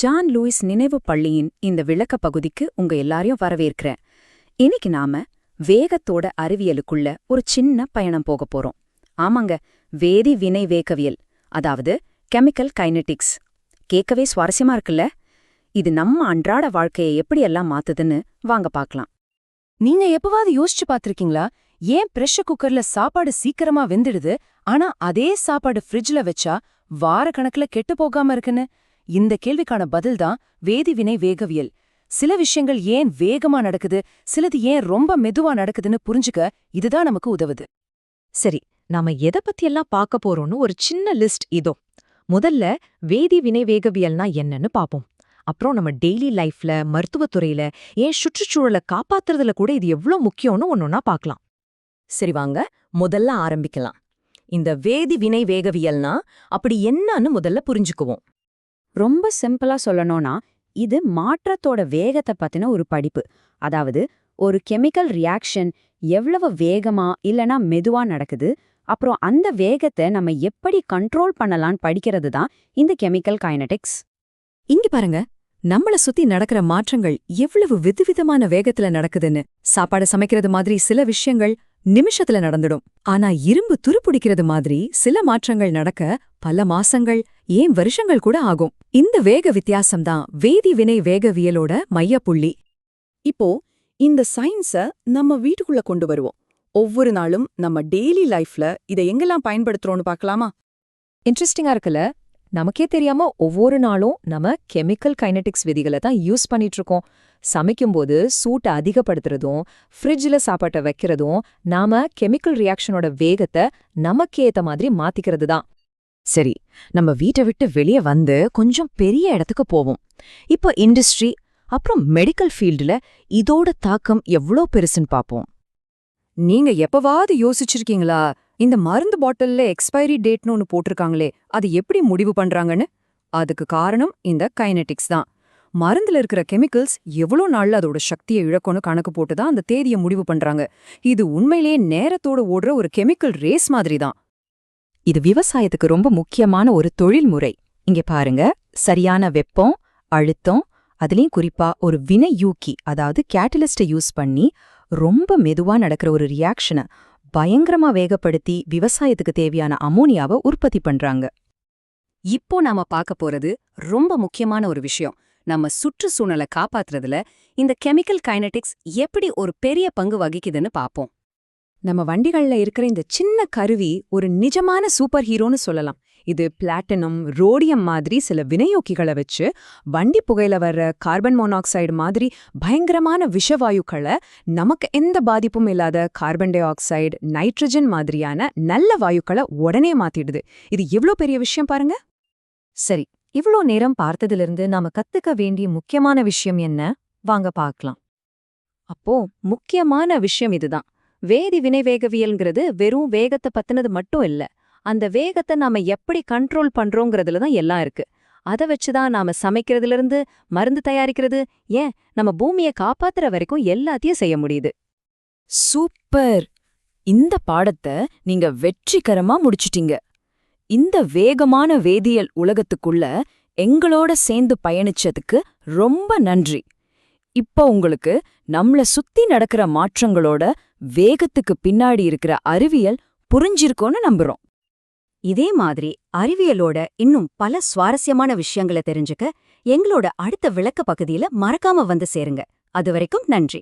John Lewis நினைவு பள்ளியின் இந்த விளக்க பகுதிக்கு உங்க எல்லாரையும் வரவேற்கிறேன். இன்னைக்கு நாம வேகத்தோட அறிவியலுக்குள்ள ஒரு சின்ன பயணம் போக போறோம். ஆமாங்க வேதி வினை வேகவியல் அதாவது கெமிக்கல் கைனெட்டிக்ஸ். கேட்கவே சுவாரஸ்யமா இருக்குல்ல? இது நம்ம அன்றாட வாழ்க்கையை எப்படியெல்லாம் மாத்துதுன்னு வாங்க பார்க்கலாம். நீங்க எப்பவாவது யோசிச்சு பார்த்திருக்கீங்களா? ஏன் பிரஷர் குக்கர்ல சாப்பாடு சீக்கிரமா வெந்துடுது ஆனா அதே சாப்பாடு ஃப்ரிட்ஜ்ல வச்சா வாரக்கணக்கில் கெட்டு போகாம இருக்குன்னு? இந்த கேள்விக்கான பதில்தான் வேதிவினை வேகவியல். சில விஷயங்கள் ஏன் வேகமா நடக்குது சிலது ஏன் ரொம்ப மெதுவா நடக்குதுன்னு புரிஞ்சுக்க இதுதான் நமக்கு உதவுது. சரி நாம எதை பத்தியெல்லாம் பார்க்க போறோம்னு ஒரு சின்ன லிஸ்ட் இதோ. முதல்ல வேதி வினை வேகவியல்னா என்னன்னு பாப்போம் அப்புறம் நம்ம டெய்லி லைஃப்ல மருத்துவத்துறையில ஏன் சுற்றுச்சூழலை காப்பாத்துறதுல கூட இது எவ்ளோ முக்கியம்னு ஒன்னொன்னா பார்க்கலாம். சரி வாங்க முதல்ல ஆரம்பிக்கலாம். இந்த வேதி வினை வேகவியல்னா அப்படி என்னன்னு முதல்ல புரிஞ்சுக்குவோம். ரொம்ப சிம்பிளா சொல்லணும்னா இது மாற்றத்தோட வேகத்தை பத்தின ஒரு படிப்பு. அதாவது ஒரு கெமிக்கல் ரியாக்ஷன் எவ்வளவு வேகமா இல்லனா மெதுவா நடக்குது அப்புறம் அந்த வேகத்தை நம்ம எப்படி கண்ட்ரோல் பண்ணலாம்னு படிக்கிறது தான் இந்த கெமிக்கல் கைனடிக்ஸ். இங்க பாருங்க நம்மள சுத்தி நடக்கிற மாற்றங்கள் எவ்வளவு விதவிதமான வேகத்துல நடக்குதுன்னு. சாப்பாடு சமைக்கிறது மாதிரி சில விஷயங்கள் நிமிஷத்துல நடந்துடும். ஆனா இரும்பு துருப்பிடிக்கிறது மாதிரி சில மாற்றங்கள் நடக்க பல மாசங்கள் ஏன் வருஷங்கள் கூட ஆகும். இந்த வேக வித்தியாசம்தான் வேதி வினை வேகவியலோட மையப்புள்ளி. இப்போ இந்த சயின்ஸ நம்ம வீட்டுக்குள்ள கொண்டு வருவோம். ஒவ்வொரு நாளும் நம்ம டெய்லி லைஃப்ல இதை எங்கெல்லாம் பயன்படுத்துறோம்னு பார்க்கலாமா? இன்ட்ரெஸ்டிங்கா இருக்குல்ல. நமக்கே தெரியாம ஒவ்வொரு நாளும் நம்ம கெமிக்கல் கைனடிக்ஸ் விதிகளை தான் யூஸ் பண்ணிட்டு இருக்கோம். சமைக்கும்போது சூட்டை அதிகப்படுத்துறதும் ஃப்ரிட்ஜில் சாப்பாட்டை வைக்கிறதும் நாம கெமிக்கல் ரியாக்ஷனோட வேகத்தை நமக்கேத்த மாதிரி மாத்திக்கிறது தான். சரி நம்ம வீட்டை விட்டு வெளியே வந்து கொஞ்சம் பெரிய இடத்துக்கு போவோம். இப்போ இண்டஸ்ட்ரி அப்புறம் மெடிக்கல் ஃபீல்டுல இதோட தாக்கம் எவ்ளோ பெருசுன்னு பாப்போம் நீங்க எப்பவாவது யோசிச்சிருக்கீங்களா இந்த மருந்து பாட்டில்ல எக்ஸ்பைரி டேட்னு ஒன்னு போட்டிருக்காங்களே அது எப்படி முடிவு பண்றாங்கன்னு? அதுக்கு காரணம் இந்த கைனெட்டிக்ஸ் தான். மருந்துல இருக்கிற கெமிக்கல்ஸ் எவ்வளோ நாள்ல அதோட சக்தியை இழக்கும்னு கணக்கு போட்டு தான் அந்த தேதியை முடிவு பண்றாங்க. இது உண்மையிலேயே நேரத்தோட ஓடுற ஒரு கெமிக்கல் ரேஸ் மாதிரி தான் இது விவசாயத்துக்கு ரொம்ப முக்கியமான ஒரு தொழில்முறை இங்க பாருங்க. சரியான வெப்பம் அழுத்தம் அதுலயும் குறிப்பா ஒரு வினையூக்கி அதாவது கேட்டலிஸ்ட யூஸ் பண்ணி ரொம்ப மெதுவா நடக்கிற ஒரு ரியாக்ஷனை பயங்கரமா வேகப்படுத்தி விவசாயத்துக்கு தேவையான அமோனியாவை உற்பத்தி பண்றாங்க. இப்போ நாம பார்க்க போறது ரொம்ப முக்கியமான ஒரு விஷயம். நம்ம சுற்றுச்சூழலை காப்பாத்துறதுல இந்த கெமிக்கல் கைனடிக்ஸ் எப்படி ஒரு பெரிய பங்கு வகிக்குதுன்னு பாப்போம். நம்ம வண்டிகள்ல இருக்கிற இந்த சின்ன கருவி ஒரு நிஜமான சூப்பர் ஹீரோன்னு சொல்லலாம். இது பிளாட்டினம் ரோடியம் மாதிரி சில வினையோக்கிகளை வச்சு வண்டி புகையில வர்ற கார்பன் மோனாக்சைடு மாதிரி பயங்கரமான விஷவாயுக்களை நமக்கு எந்த பாதிப்பும் இல்லாத கார்பன் டை ஆக்சைடு நைட்ரஜன் மாதிரியான நல்ல வாயுக்களை உடனே மாத்திடுது. இது எவ்வளோ பெரிய விஷயம் பாருங்க. சரி இவ்ளோ நேரம் பார்த்ததிலிருந்து நாம கத்துக்க வேண்டிய முக்கியமான விஷயம் என்ன? வாங்க பார்க்கலாம். அப்போ முக்கியமான விஷயம் இதுதான். வேதி வினைவேகவியல்ங்கிறது வெறும் வேகத்தை பத்தினது மட்டும் இல்ல. அந்த வேகத்தை நாம எப்படி கண்ட்ரோல் பண்றோங்கிறதுல தான் எல்லாம் இருக்கு. அதை வச்சுதான் நாம சமைக்கிறதுல இருந்து மருந்து தயாரிக்கிறது ஏன்? நம்ம பூமியை காப்பாத்துற வரைக்கும் எல்லாத்தையும் செய்ய முடியுது. சூப்பர்! இந்த பாடத்தை நீங்க வெற்றிகரமா முடிச்சிட்டீங்க. இந்த வேகமான வேதியியல் உலகத்துக்குள்ள எங்களோட சேர்ந்து பயணிச்சதுக்கு ரொம்ப நன்றி. இப்போ உங்களுக்கு நம்மள சுத்தி நடக்கிற மாற்றங்களோட வேகத்துக்கு பின்னாடி இருக்கிற அறிவியல் புரிஞ்சிருக்கோன்னு நம்புறோம். இதே மாதிரி அறிவியலோட இன்னும் பல சுவாரஸ்யமான விஷயங்களை தெரிஞ்சுக்க எங்களோட அடுத்த விளக்க பகுதியில மறக்காம வந்து சேருங்க. அதுவரைக்கும் நன்றி.